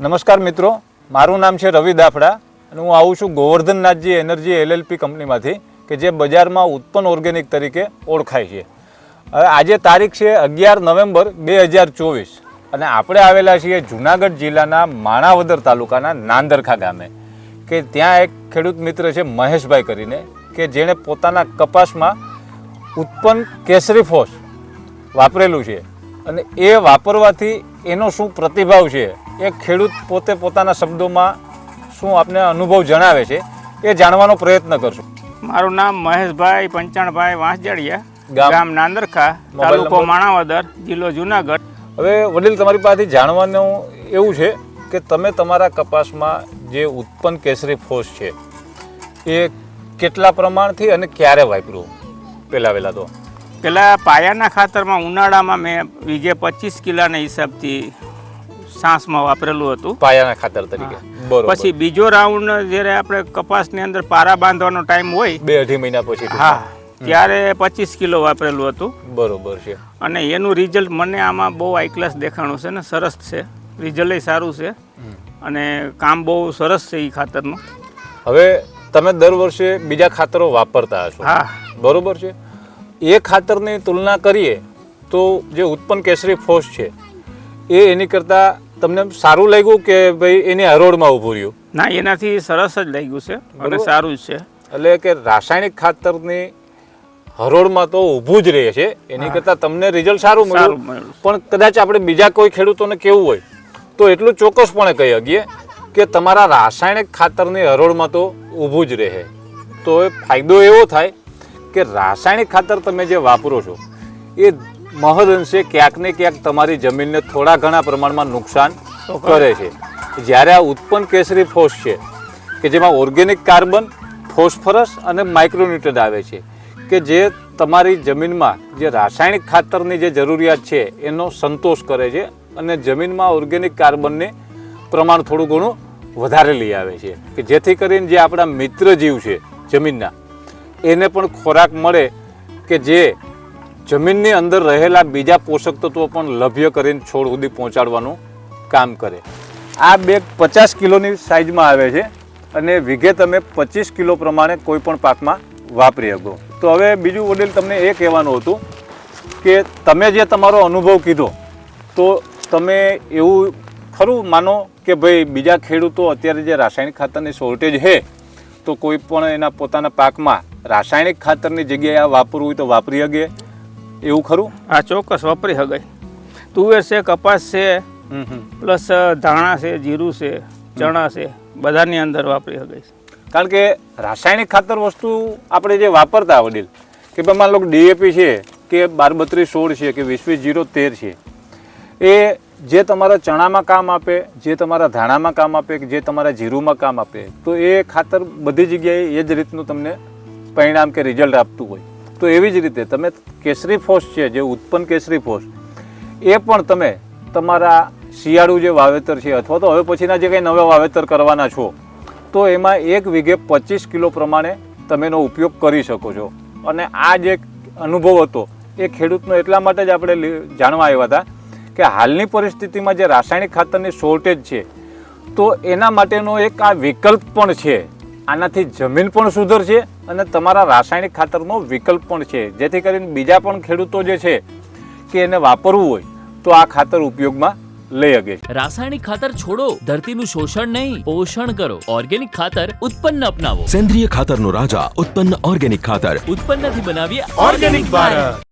નમસ્કાર મિત્રો. મારું નામ છે રવિ દાફડા અને હું આવું છું ગોવર્ધનનાથજી એનર્જી એલએલપી કંપનીમાંથી કે જે બજારમાં ઉત્પન્ન ઓર્ગેનિક તરીકે ઓળખાય છે. હવે આજે તારીખ છે અગિયાર નવેમ્બર બે હજાર ચોવીસ અને આપણે આવેલા છીએ જુનાગઢ જિલ્લાના માણાવદર તાલુકાના નાંદરખા ગામે કે ત્યાં એક ખેડૂત મિત્ર છે મહેશભાઈ કરીને કે જેણે પોતાના કપાસમાં ઉત્પન્ન કેસરી ફોસ વાપરેલું છે અને એ વાપરવાથી એનો શું પ્રતિભાવ છે એ ખેડૂત પોતે પોતાના શબ્દોમાં શું આપને અનુભવ જણાવે છે એ જાણવાનો પ્રયત્ન કરશું. મારું નામ મહેશભાઈ પંચાણભાઈ વાંસજાડિયા ગામ? નાંદરખા તાલુકો માણાવદર જિલ્લો જુનાગઢ. હવે વડીલ તમારી પાસેથી જાણવાનું એવું છે કે તમે તમારા કપાસમાં જે ઉત્પન્ન કેસરી ફોસ છે એ કેટલા પ્રમાણથી અને ક્યારે વાપર્યું? પહેલાં વહેલા તો. પહેલાં પાયાના ખાતરમાં ઉનાળામાં મેં વીઘે પચીસ કિલાના હિસાબથી સાંસમાં વાપરેલું હતું. પાયાના ખાતર તરીકે. બરોબર. પછી બીજો રાઉન્ડ જ્યારે આપણે કપાસની અંદર પારા બાંધવાનો ટાઈમ હોય બે અઢી મહિના પછી હા ત્યારે પચીસ કિલો વાપરેલું હતું. બરોબર છે. અને એનું રિઝલ્ટ મને આમાં બહુ હાઈ ક્લાસ દેખાણું છે ને સરસ છે. રિઝલ્ટ સારું છે. અને કામ બહુ સરસ છે એ ખાતરનું. હવે તમે દર વર્ષે બીજા ખાતરો વાપરતા હશો. હા. બરોબર છે? એ ખાતરની તુલના કરીએ તો જે ઉત્પન્ન કેસરી ફોસ છે એ એની કરતાં તમને સારું લાગ્યું કે ભાઈ એની હરોળમાં ઊભું રહ્યું? ના એનાથી સરસ જ લાગ્યું છે. અને સારું જ છે. એટલે કે રાસાયણિક ખાતરની હરોળમાં તો ઊભું જ રહે છે. એની કરતાં તમને રિઝલ્ટ સારું મળ્યું. પણ કદાચ આપણે બીજા કોઈ ખેડૂતોને કેવું હોય તો એટલું ચોક્કસપણે કહી શકીએ કે તમારા રાસાયણિક ખાતરની હરોળમાં તો ઊભું જ રહે. તો એ ફાયદો એવો થાય કે રાસાયણિક ખાતર તમે જે વાપરો છો એ મહદઅંશે ક્યાંક ને ક્યાંક તમારી જમીનને થોડા ઘણા પ્રમાણમાં નુકસાન કરે છે. જ્યારે આ ઉત્પન્ન કેસરી ફોસ છે કે જેમાં ઓર્ગેનિક કાર્બન ફોસ્ફરસ અને માઇક્રોન્યુટ્રન આવે છે કે જે તમારી જમીનમાં જે રાસાયણિક ખાતરની જે જરૂરિયાત છે એનો સંતોષ કરે છે અને જમીનમાં ઓર્ગેનિક કાર્બનને પ્રમાણ થોડું ઘણું વધારે લઈ આવે છે. કે જેથી કરીને જે આપણા મિત્ર જીવ છે જમીનના એને પણ ખોરાક મળે કે જે જમીનની અંદર રહેલા બીજા પોષક તત્વો પણ લભ્ય કરીને છોડ સુધી પહોંચાડવાનું કામ કરે. આ બેગ પચાસ કિલોની સાઇઝમાં આવે છે અને વીઘે તમે પચીસ કિલો પ્રમાણે કોઈ પણ પાકમાં વાપરી શકો. તો હવે બીજું વડીલ તમને એ કહેવાનું હતું કે તમે જે તમારો અનુભવ કીધો, તો તમે એવું ખરું માનો કે ભાઈ બીજા ખેડૂતો અત્યારે જે રાસાયણિક ખાતરની શોર્ટેજ છે, તો કોઈ પણ એના પોતાના પાકમાં રાસાયણિક ખાતરની જગ્યાએ આ વાપરવું હોય તો વાપરી શકે એવું ખરું? આ ચોક્કસ વાપરી શકાય. તુવેર છે કપાસ છે પ્લસ ધાણા છે જીરું છે ચણા છે બધાની અંદર વાપરી શકાય છે. કારણ કે રાસાયણિક ખાતર વસ્તુ આપણે જે વાપરતા વડીલ કે ભાઈ માન લો ડીએપી છે કે બાર બત્રીસ સોળ છે કે વીસ વીસ જીરો તેર છે એ જે તમારા ચણામાં કામ આપે જે તમારા ધાણામાં કામ આપે કે જે તમારા જીરુમાં કામ આપે તો એ ખાતર બધી જગ્યાએ એ જ રીતનું તમને પરિણામ કે રિઝલ્ટ આપતું હોય. તો એવી જ રીતે તમે કેસરી ફોસ છે, જે ઉત્પન્ન કેસરી ફોસ, એ પણ તમે તમારા શિયાળુ જે વાવેતર છે, અથવા તો હવે પછીના જે કંઈ નવા વાવેતર કરવાના છો, તો એમાં એક વીઘે પચીસ કિલો પ્રમાણે તમે એનો ઉપયોગ કરી શકો છો. અને આ જે અનુભવ હતો, એ ખેડૂતનો એટલા માટે જ આપણે જાણવા આવ્યા હતા કે હાલની પરિસ્થિતિમાં જે રાસાયણિક ખાતરની શોર્ટેજ છે, તો એના માટેનો એક આ વિકલ્પ પણ છે. આનાથી જમીન પણ સુધરશે અને તમારા રાસાયણિક ખાતરનો વિકલ્પ પણ છે. જેથી કરીને બીજા પણ ખેડૂતો જે છે કે એને વાપરવું હોય તો આ ખાતર ઉપયોગમાં લઈ શકે છે. રાસાયણિક ખાતર છોડો ધરતીનું શોષણ નહીં પોષણ કરો. ઓર્ગેનિક ખાતર ઉત્પન્ન અપનાવો. સેન્દ્રિય ખાતરનો રાજા ઉત્પન્ન ઓર્ગેનિક ખાતર. ઉત્પન્નથી બનાવીએ ઓર્ગેનિક ભારત.